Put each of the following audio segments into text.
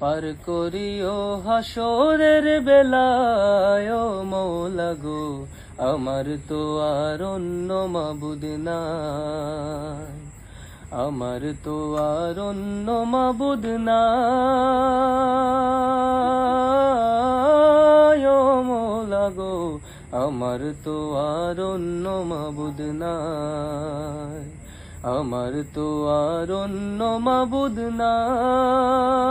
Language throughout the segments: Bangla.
পার করিও হাসরের বেলায় মৌলা গো, আমার তো আর অন্য মাবুদ নাই। আমার তো আর অন্য মাবুদ নাই। মৌলা গো, আমার তো আর অন্য মাবুদ নাই। আমার তো আর অন্য মাবুদ নাই।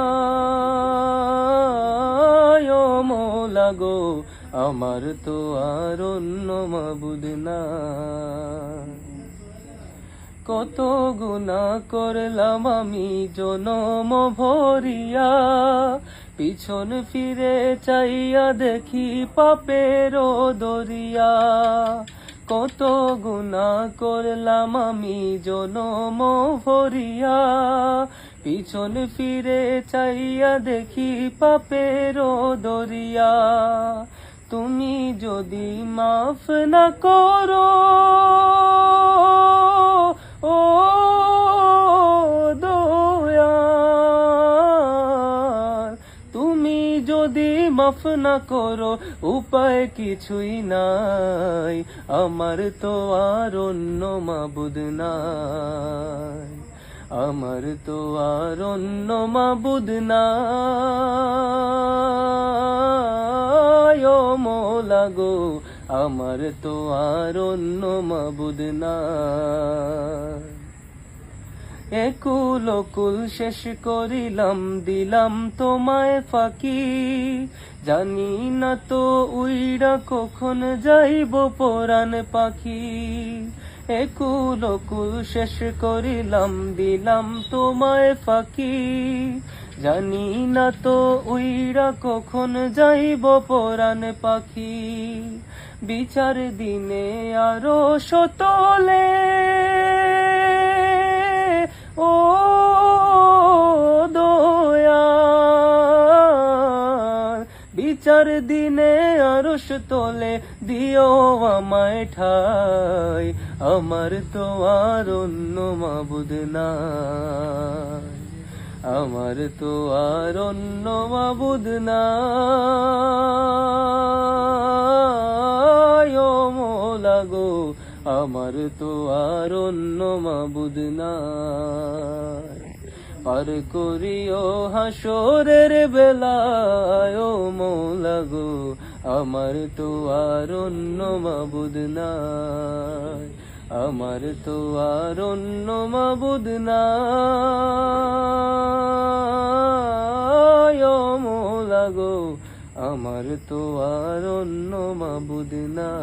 গো, আমার তো আর অন্য মাবুদ নাই কত গুণা করলাম আমি জনম ভরিয়া, পিছন ফিরে চাইয়া দেখি পাপের দরিয়া। কত গুণা করলাম আমি জনম ভরিয়া পিছন ফিরে চাইয়া দেখি পাপের দরিয়া। তুমি যদি মাফ না করো, ও দয়াল। তুমি যদি মাফ না করো, উপায় কিছুই নাই। আমার তো আর অন্য মাবুদ নাই। আমার তো আর অন্য মাবুদ নাই। ও মোলা গো, আমার তো আর অন্য মাবুদ নাই। একুল কুল শেষ করিলাম, দিলাম তোমায় ফাঁকি। জানি না তো উইরা কখন যাইব পরাণ পাখি। একুল কুল শেষ করিলাম, দিলাম তোমায় ফাঁকি। জানি না তো উইরা কখন যাইব পরাণ পাখি। বিচার দিনে আরও সতলে বিচার দিনে আরস তোলে, দিও আমায় ঠাই। আমার তো আর অন্য মাবুদ নাই। আমার তো আর অন্য মাবুদ নাই। ও মোলা গো, আমার তো আর অন্য মাবুদ নাই। পার করিও হাসরের বেলায় ও মৌলা গো আমার তো আর অন্য মাবুদ নাই, আমার তো আর অন্য মাবুদ নাই, ও মৌলা গো আমার তো আর অন্য মাবুদ নাই।